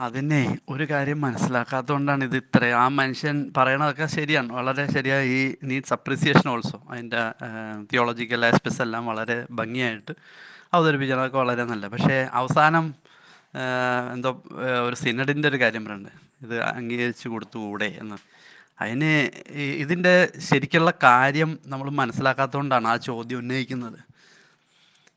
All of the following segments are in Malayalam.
അതിനെ ഒരു കാര്യം മനസ്സിലാക്കാത്തത് കൊണ്ടാണ് ഇത് ഇത്ര ആ മനുഷ്യൻ പറയണതൊക്കെ ശരിയാണ്. വളരെ ശരിയായി ഈ നീഡ്സ് അപ്രിസിയേഷൻ ഓൾസോ അതിന്റെ തിയോളജിക്കൽ ആസ്പെക്ട്സ് എല്ലാം വളരെ ഭംഗിയായിട്ട് അവതരിപ്പിച്ചതൊക്കെ വളരെ നല്ല പക്ഷേ അവസാനം എന്തോ ഒരു സിനഡിന്റെ ഒരു കാര്യം പറയുന്നുണ്ട് ഇത് അംഗീകരിച്ചു കൊടുത്തുകൂടെ എന്ന്. അതിന് ഇതിന്റെ ശരിക്കുള്ള കാര്യം നമ്മൾ മനസ്സിലാക്കാത്തതുകൊണ്ടാണ് ആ ചോദ്യം ഉന്നയിക്കുന്നത്.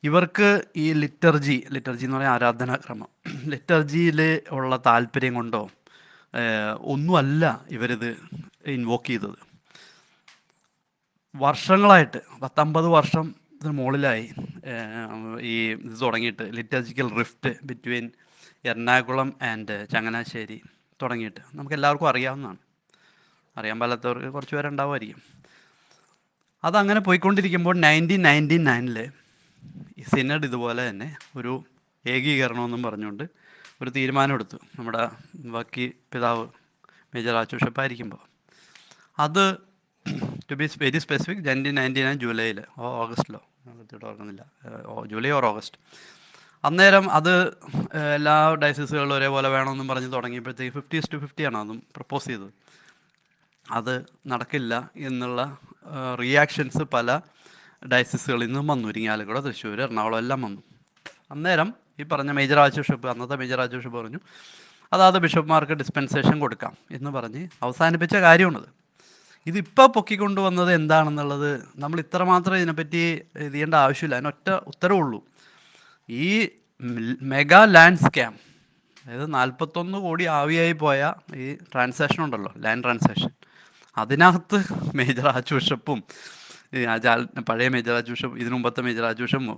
ഇവർക്ക് ഈ ലിറ്റർജി ലിറ്റർജി എന്ന് പറയുന്ന ആരാധനാക്രമം. ലിറ്റർജിയിൽ ഉള്ള താല്പര്യം കൊണ്ടോ ഒന്നുമല്ല ഇവരിത് ഇൻവോക്ക് ചെയ്തത്. വർഷങ്ങളായിട്ട് പത്തമ്പത് വർഷം മുകളിലായി ഈ ഇത് തുടങ്ങിയിട്ട് liturgical rift between Ernakulam and Changanassery തുടങ്ങിയിട്ട്. നമുക്ക് എല്ലാവർക്കും അറിയാവുന്നതാണ്. അറിയാൻ പാലാത്തവർക്ക് കുറച്ച് പേരുണ്ടാവുമായിരിക്കും. അതങ്ങനെ പോയിക്കൊണ്ടിരിക്കുമ്പോൾ നയന്റീൻ നയന്റി നയനിൽ സിനഡ് ഇതുപോലെ തന്നെ ഒരു ഏകീകരണമെന്നും പറഞ്ഞുകൊണ്ട് ഒരു തീരുമാനമെടുത്തു. നമ്മുടെ ബാക്കി പിതാവ് മേജർ ആച്ചുഷപ്പായിരിക്കുമ്പോൾ അത് to be very specific nineteen ninety nine ജൂലൈയിൽ ഓഗസ്റ്റിലോ കൃത്യമായിട്ട് ഓർക്കുന്നില്ല. July or August. അന്നേരം അത് എല്ലാ ഡയസിസുകളും ഒരേപോലെ വേണമെന്നും പറഞ്ഞ് തുടങ്ങിയപ്പോഴത്തേക്ക് ഫിഫ്റ്റി ടു ഫിഫ്റ്റി ആണ് അതും പ്രപ്പോസ് ചെയ്തത്. അത് നടക്കില്ല എന്നുള്ള റിയാക്ഷൻസ് പല ഡയസിസുകളിൽ നിന്നും വന്നു. ഇരിങ്ങാലക്കുട തൃശ്ശൂർ എറണാകുളം എല്ലാം വന്നു. അന്നേരം ഈ പറഞ്ഞ മേജർ ആർച്ച് ബിഷപ്പ് അന്നത്തെ മേജർ ആർച്ച് ബിഷപ്പ് പറഞ്ഞു അതാത് ബിഷപ്പ്മാർക്ക് ഡിസ്പെൻസേഷൻ കൊടുക്കാം എന്ന് പറഞ്ഞ് അവസാനിപ്പിച്ച കാര്യമാണത്. ഇതിപ്പോൾ പൊക്കിക്കൊണ്ടുവന്നത് എന്താണെന്നുള്ളത് നമ്മൾ ഇത്രമാത്രം ഇതിനെപ്പറ്റി ഇത് ചെയ്യേണ്ട ആവശ്യമില്ല അതിനൊറ്റ ഉത്തരവുള്ളൂ. ഈ മെഗാ ലാൻഡ് സ്കാം അതായത് നാൽപ്പത്തൊന്ന് കോടി ആവിയായി പോയ ഈ ട്രാൻസാക്ഷൻ ഉണ്ടല്ലോ ലാൻഡ് ട്രാൻസാക്ഷൻ. അതിനകത്ത് മേജർ ആച്ചുഷപ്പും പഴയ മേജർ ആർച്ച് ബിഷപ്പ് ഇതിനു മുമ്പത്തെ ബിഷപ്പും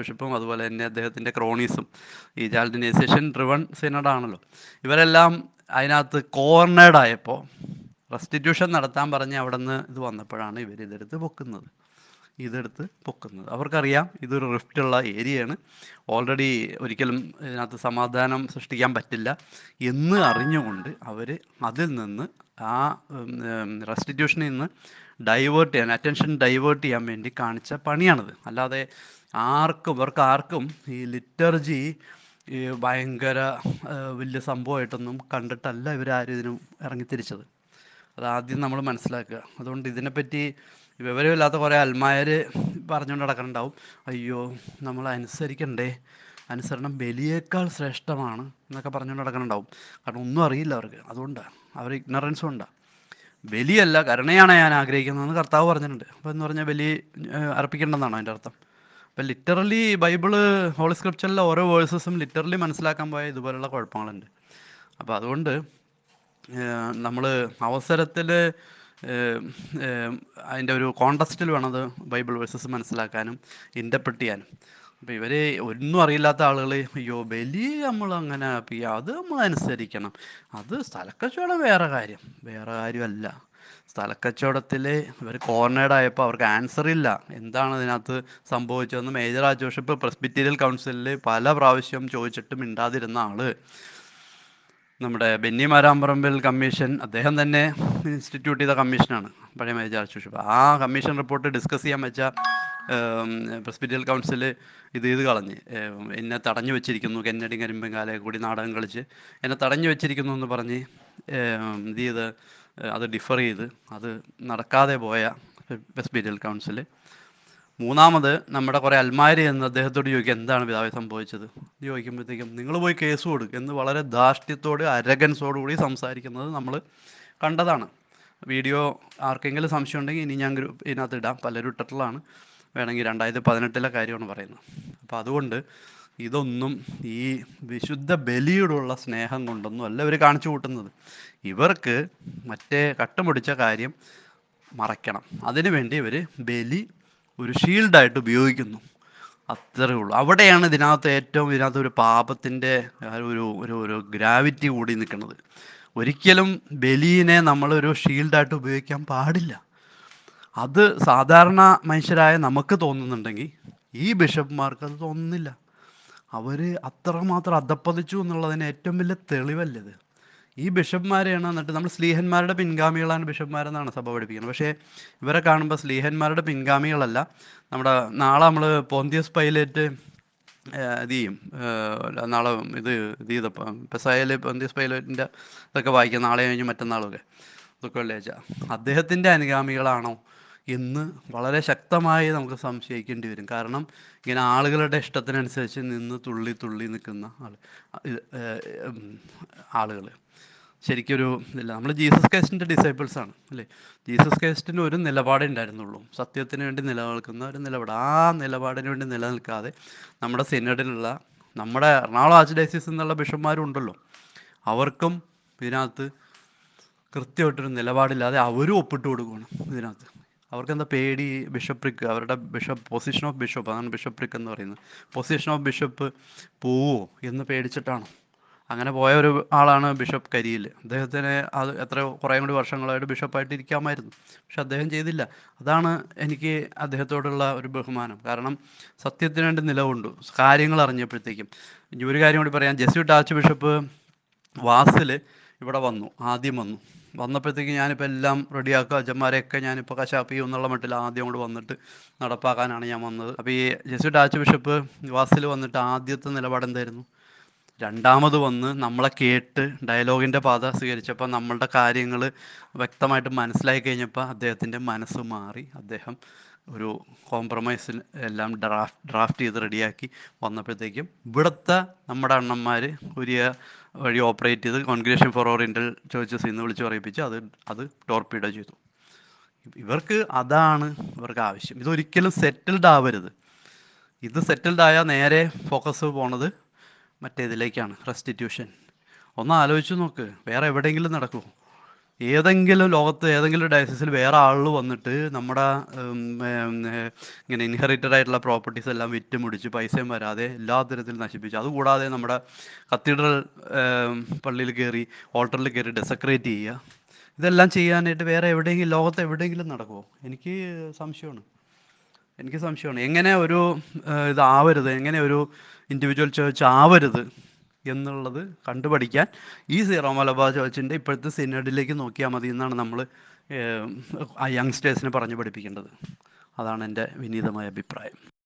ബിഷപ്പും അതുപോലെ തന്നെ അദ്ദേഹത്തിന്റെ ക്രോണീസും ഈ ജാൽഡിനൈസേഷൻ ഡ്രിവൺ സിനഡാണല്ലോ. ഇവരെല്ലാം അതിനകത്ത് കോർണേഡായപ്പോൾ റെസ്റ്റിറ്റ്യൂഷൻ നടത്താൻ പറഞ്ഞ് അവിടെ നിന്ന് ഇത് വന്നപ്പോഴാണ് ഇവരിതെടുത്ത് പൊക്കുന്നത് ഇതെടുത്ത് പൊക്കുന്നത്. അവർക്കറിയാം ഇതൊരു റിഫ്റ്റുള്ള ഏരിയയാണ് ഓൾറെഡി ഒരിക്കലും ഇതിനകത്ത് സമാധാനം സൃഷ്ടിക്കാൻ പറ്റില്ല എന്ന് അറിഞ്ഞുകൊണ്ട് അവർ അതിൽ നിന്ന് ആ റെസ്റ്റിറ്റ്യൂഷനിൽ നിന്ന് ഡൈവേർട്ട് ചെയ്യാൻ അറ്റൻഷൻ ഡൈവേർട്ട് ചെയ്യാൻ വേണ്ടി കാണിച്ച പണിയാണിത്. അല്ലാതെ ആർക്കും ഇവർക്ക് ആർക്കും ഈ ലിറ്റർജി ഭയങ്കര വലിയ സംഭവമായിട്ടൊന്നും കണ്ടിട്ടല്ല ഇവരാരും ഇതിനും ഇറങ്ങിത്തിരിച്ചത്. അതാദ്യം നമ്മൾ മനസ്സിലാക്കുക. അതുകൊണ്ട് ഇതിനെപ്പറ്റി വിവരമില്ലാത്ത കുറേ അൽമായർ പറഞ്ഞുകൊണ്ട് നടക്കുന്നുണ്ടാവും അയ്യോ നമ്മൾ അനുസരിക്കണ്ടേ. അനുസരണം ബലിയേക്കാൾ ശ്രേഷ്ഠമാണ് എന്നൊക്കെ പറഞ്ഞുകൊണ്ട് നടക്കുന്നുണ്ടാവും കാരണം ഒന്നും അറിയില്ല അവർക്ക്. അതുകൊണ്ടാണ് അവർ ഇഗ്നറൻസ് കൊണ്ടാണ് ബലിയല്ല കരുണയാണ് ഞാൻ ആഗ്രഹിക്കുന്നതെന്ന് കർത്താവ് പറഞ്ഞിട്ടുണ്ട്. അപ്പോൾ എന്ന് പറഞ്ഞാൽ ബലി അർപ്പിക്കേണ്ടെന്നാണ് അതിന്റെ അർത്ഥം? അപ്പം ലിറ്ററലി ബൈബിൾ ഹോളി സ്ക്രിപ്ചറിലെ ഓരോ വേഴ്സസും ലിറ്ററലി മനസ്സിലാക്കാൻ പോയ ഇതുപോലുള്ള കുഴപ്പങ്ങളുണ്ട്. അപ്പോൾ അതുകൊണ്ട് നമ്മൾ അവസരത്തിൽ അതിന്റെ ഒരു കോണ്ടസ്റ്റിൽ വേണം അത് ബൈബിൾ വേഴ്സസ് മനസ്സിലാക്കാനും ഇന്റർപ്രറ്റ് ചെയ്യാനും അപ്പോൾ ഇവർ ഒന്നും അറിയില്ലാത്ത ആളുകൾ അയ്യോ ബലി നമ്മൾ അങ്ങനെ അത് നമ്മൾ അനുസരിക്കണം. അത് സ്ഥലക്കച്ചവടം വേറെ കാര്യം. വേറെ കാര്യമല്ല. സ്ഥലക്കച്ചവടത്തിൽ ഇവർ കോർണേഡ് ആയപ്പോൾ അവർക്ക് ആൻസർ ഇല്ല. എന്താണ് അതിനകത്ത് സംഭവിച്ചതെന്ന് മേജർ ആർച്ച് ബിഷപ്പ് പ്രസ്ബിറ്റീരിയൽ കൗൺസിലിൽ പല പ്രാവശ്യം ചോദിച്ചിട്ട് മിണ്ടാതിരുന്ന ആൾ. നമ്മുടെ ബെന്നി മാരാമ്പറമ്പിൽ കമ്മീഷൻ അദ്ദേഹം തന്നെ ഇൻസ്റ്റിറ്റ്യൂട്ട് ചെയ്ത കമ്മീഷനാണ്. പഴയ മേജർ ആർച്ച് ആ കമ്മീഷൻ റിപ്പോർട്ട് ഡിസ്കസ് ചെയ്യാൻ വെച്ച പ്രസ്ബിറ്റൽ കൗൺസിൽ ഇത് ഇത് കളഞ്ഞ്. എന്നെ തടഞ്ഞു വെച്ചിരിക്കുന്നു കെന്നഡി കരിമ്പങ്കാലെ കൂടി നാടകം കളിച്ച്. എന്നെ തടഞ്ഞു വെച്ചിരിക്കുന്നു എന്ന് പറഞ്ഞ് ഇത് ചെയ്ത് അത് ഡിഫർ ചെയ്ത് അത് നടക്കാതെ പോയ പ്രസ്പിറ്റൽ കൗൺസിൽ മൂന്നാമത് നമ്മുടെ കുറേ അൽമാരി എന്ന് അദ്ദേഹത്തോട് ചോദിക്കുക എന്താണ് പിതാവെ സംഭവിച്ചത്? ഇത് ചോദിക്കുമ്പോഴത്തേക്കും നിങ്ങൾ പോയി കേസ് കൊടുക്കുക എന്ന് വളരെ ധാർഷ്ട്യത്തോട് അരഗൻസോടു കൂടി സംസാരിക്കുന്നത് നമ്മൾ കണ്ടതാണ്. വീഡിയോ ആർക്കെങ്കിലും സംശയം ഉണ്ടെങ്കിൽ ഇനി ഞാൻ ഗ്രൂപ്പ് ഇതിനകത്ത് ഇടാം. പലരും ഇട്ടിട്ടുള്ളതാണ്. വേണമെങ്കിൽ രണ്ടായിരത്തി പതിനെട്ടിലെ കാര്യമാണ് പറയുന്നത്. അപ്പോൾ അതുകൊണ്ട് ഇതൊന്നും ഈ വിശുദ്ധ ബലിയോടുള്ള സ്നേഹം കൊണ്ടൊന്നും അല്ല ഇവർ കാണിച്ചു കൂട്ടുന്നത്. ഇവർക്ക് മറ്റേ കട്ടുപിടിച്ച കാര്യം മറയ്ക്കണം. അതിനു വേണ്ടി ഇവർ ബലി ഒരു ഷീൽഡായിട്ട് ഉപയോഗിക്കുന്നു. അത്രേ ഉള്ളൂ. അവിടെയാണ് ഇതിനകത്ത് ഏറ്റവും ഇതിനകത്ത് ഒരു പാപത്തിന്റെ ഒരു ഒരു ഒരു ഗ്രാവിറ്റി കൂടി നിൽക്കുന്നത്. ഒരിക്കലും ബലീനെ നമ്മളൊരു ഷീൽഡായിട്ട് ഉപയോഗിക്കാൻ പാടില്ല. അത് സാധാരണ മനുഷ്യരായ നമുക്ക് തോന്നുന്നുണ്ടെങ്കിൽ ഈ ബിഷപ്പ്മാർക്ക് അത് തോന്നുന്നില്ല. അവർ അത്രമാത്രം അധപ്പതിച്ചു എന്നുള്ളതിന് ഏറ്റവും വലിയ തെളിവല്ലത് ഈ ബിഷപ്പ്മാരെയാണ് എന്നിട്ട് നമ്മൾ സ്ലീഹന്മാരുടെ പിൻഗാമികളാണ് ബിഷപ്പ്മാരെന്നാണ് സഭ പഠിപ്പിക്കുന്നത്. പക്ഷേ ഇവരെ കാണുമ്പോൾ സ്ലീഹന്മാരുടെ പിൻഗാമികളല്ല. നമ്മുടെ നാളെ നമ്മൾ പോന്തിയസ് പൈലറ്റ് ഇത് ചെയ്യും. നാളെ ഇത് ഇത് ചെയ്തപ്പോൾ പെസായൽ പോന്തിയസ് പൈലറ്റിന്റെ ഇതൊക്കെ വായിക്കാം. നാളെ കഴിഞ്ഞ് മറ്റന്നാളൊക്കെ. ഇതൊക്കെ വെള്ളിയാഴ്ച അദ്ദേഹത്തിന്റെ അനുഗാമികളാണോ എന്ന് വളരെ ശക്തമായി നമുക്ക് സംശയിക്കേണ്ടി വരും. കാരണം ഇങ്ങനെ ആളുകളുടെ ഇഷ്ടത്തിനനുസരിച്ച് നിന്ന് തുള്ളി തുള്ളി നിൽക്കുന്ന ആൾ ആളുകൾ ശരിക്കൊരു ഇല്ല നമ്മൾ ജീസസ് ക്രൈസ്റ്റിന്റെ ഡിസൈബിൾസ് ആണ് അല്ലേ? ജീസസ് ക്രൈസ്റ്റിന് ഒരു നിലപാടേ ഉണ്ടായിരുന്നുള്ളൂ. സത്യത്തിന് വേണ്ടി നിലനിൽക്കുന്ന ഒരു നിലപാട്. ആ നിലപാടിന് വേണ്ടി നിലനിൽക്കാതെ നമ്മുടെ സിനഡിലുള്ള നമ്മുടെ എറണാകുളം ആർച്ച് എന്നുള്ള ബിഷപ്പ്മാരും ഉണ്ടല്ലോ. അവർക്കും ഇതിനകത്ത് കൃത്യമായിട്ടൊരു നിലപാടില്ലാതെ അവരും ഒപ്പിട്ട് കൊടുക്കുകയാണ് ഇതിനകത്ത്. അവർക്കെന്താ പേടി? ബിഷപ്രിക്ക് അവരുടെ ബിഷപ്പ് പൊസിഷൻ ഓഫ് ബിഷപ്പ് അതാണ് ബിഷപ്രിക്ക് എന്ന് പറയുന്നത്. പൊസിഷൻ ഓഫ് ബിഷപ്പ് പോവോ എന്ന് പേടിച്ചിട്ടാണ്. അങ്ങനെ പോയ ഒരു ആളാണ് ബിഷപ്പ് കരിയിൽ. അദ്ദേഹത്തിന് അത് എത്ര കുറേ കൂടി വർഷങ്ങളായിട്ട് ബിഷപ്പായിട്ട് ഇരിക്കാമായിരുന്നു. പക്ഷെ അദ്ദേഹം ചെയ്തില്ല. അതാണ് എനിക്ക് അദ്ദേഹത്തോടുള്ള ഒരു ബഹുമാനം. കാരണം സത്യത്തിന് വേണ്ടി നിലകൊണ്ടു. കാര്യങ്ങൾ അറിഞ്ഞപ്പോഴത്തേക്കും. ഒരു കാര്യം കൂടി പറയാം. ജെസ്യൂട്ട് ആർച്ച് ബിഷപ്പ് വാസിൽ ഇവിടെ വന്നു ആദ്യം വന്നു. വന്നപ്പോഴത്തേക്ക് ഞാനിപ്പോൾ എല്ലാം റെഡിയാക്കുക അച്ഛന്മാരെയൊക്കെ ഞാനിപ്പോൾ കശാപ്പ് എന്നുള്ള മട്ടിൽ ആദ്യം കൂടെ വന്നിട്ട് നടപ്പാക്കാനാണ് ഞാൻ വന്നത്. അപ്പോൾ ഈ ജെസ്യൂട്ട് ആർച്ച് ബിഷപ്പ് വാസിൽ വന്നിട്ട് ആദ്യത്തെ നിലപാട് എന്തായിരുന്നു? രണ്ടാമത് വന്ന് നമ്മളെ കേട്ട് ഡയലോഗിന്റെ പാത സ്വീകരിച്ചപ്പോൾ നമ്മളുടെ കാര്യങ്ങൾ വ്യക്തമായിട്ട് മനസ്സിലായി കഴിഞ്ഞപ്പോൾ അദ്ദേഹത്തിന്റെ മനസ്സ് മാറി. അദ്ദേഹം ഒരു കോംപ്രമൈസിൽ എല്ലാം ഡ്രാഫ്റ്റ് ഡ്രാഫ്റ്റ് ചെയ്ത് റെഡിയാക്കി വന്നപ്പോഴത്തേക്കും ഇവിടുത്തെ നമ്മുടെ അണ്ണന്മാർ ഒരു വഴി ഓപ്പറേറ്റ് ചെയ്ത് കോൺഗ്രേഷൻ ഫോർ ഓറിയന്റൽ ചോയ്സസ് എന്ന് വിളിച്ച് പറയിപ്പിച്ച് അത് അത് ടോർപ്പീഡോ ചെയ്തു. ഇവർക്ക് അതാണ് ഇവർക്ക് ആവശ്യം. ഇതൊരിക്കലും സെറ്റിൽഡ് ആവരുത്. ഇത് സെറ്റിൽഡ് ആയാൽ നേരെ ഫോക്കസ് പോണത് മറ്റേതിലേക്കാണ് റെസ്റ്റിറ്റ്യൂഷൻ ഒന്ന് ആലോചിച്ച് നോക്ക് വേറെ എവിടെയെങ്കിലും നടക്കുമോ ഏതെങ്കിലും ലോകത്ത് ഏതെങ്കിലും ഡയസിസിൽ വേറെ ആൾ വന്നിട്ട് നമ്മുടെ ഇങ്ങനെ ഇൻഹെറിറ്റഡ് ആയിട്ടുള്ള പ്രോപ്പർട്ടീസ് എല്ലാം വിറ്റ് മുടിച്ച് പൈസയും വരാതെ എല്ലാ തരത്തിലും നശിപ്പിച്ചു. അതുകൂടാതെ നമ്മുടെ കത്തീഡ്രൽ പള്ളിയിൽ കയറി ഓൾട്ടറിൽ കയറി ഡെസക്രേറ്റ് ചെയ്യുക. ഇതെല്ലാം ചെയ്യാനായിട്ട് വേറെ എവിടെയെങ്കിലും ലോകത്ത് എവിടെയെങ്കിലും നടക്കുമോ എനിക്ക് സംശയമാണ്. എനിക്ക് സംശയമാണ്. എങ്ങനെ ഒരു ഇതാവരുത്? എങ്ങനെ ഒരു ഇൻഡിവിജ്വൽ ചേർച്ച് ആവരുത്? എന്നുള്ളത് കണ്ടുപഠിക്കാൻ ഈ സീറോ മലബാർ ചോദിച്ചിന്റെ ഇപ്പോഴത്തെ സിനഡിലേക്ക് നോക്കിയാൽ മതി എന്നാണ് നമ്മൾ ആ യങ്സ്റ്റേഴ്സിനെ പറഞ്ഞു പഠിപ്പിക്കേണ്ടത്. അതാണ് എന്റെ വിനീതമായ അഭിപ്രായം.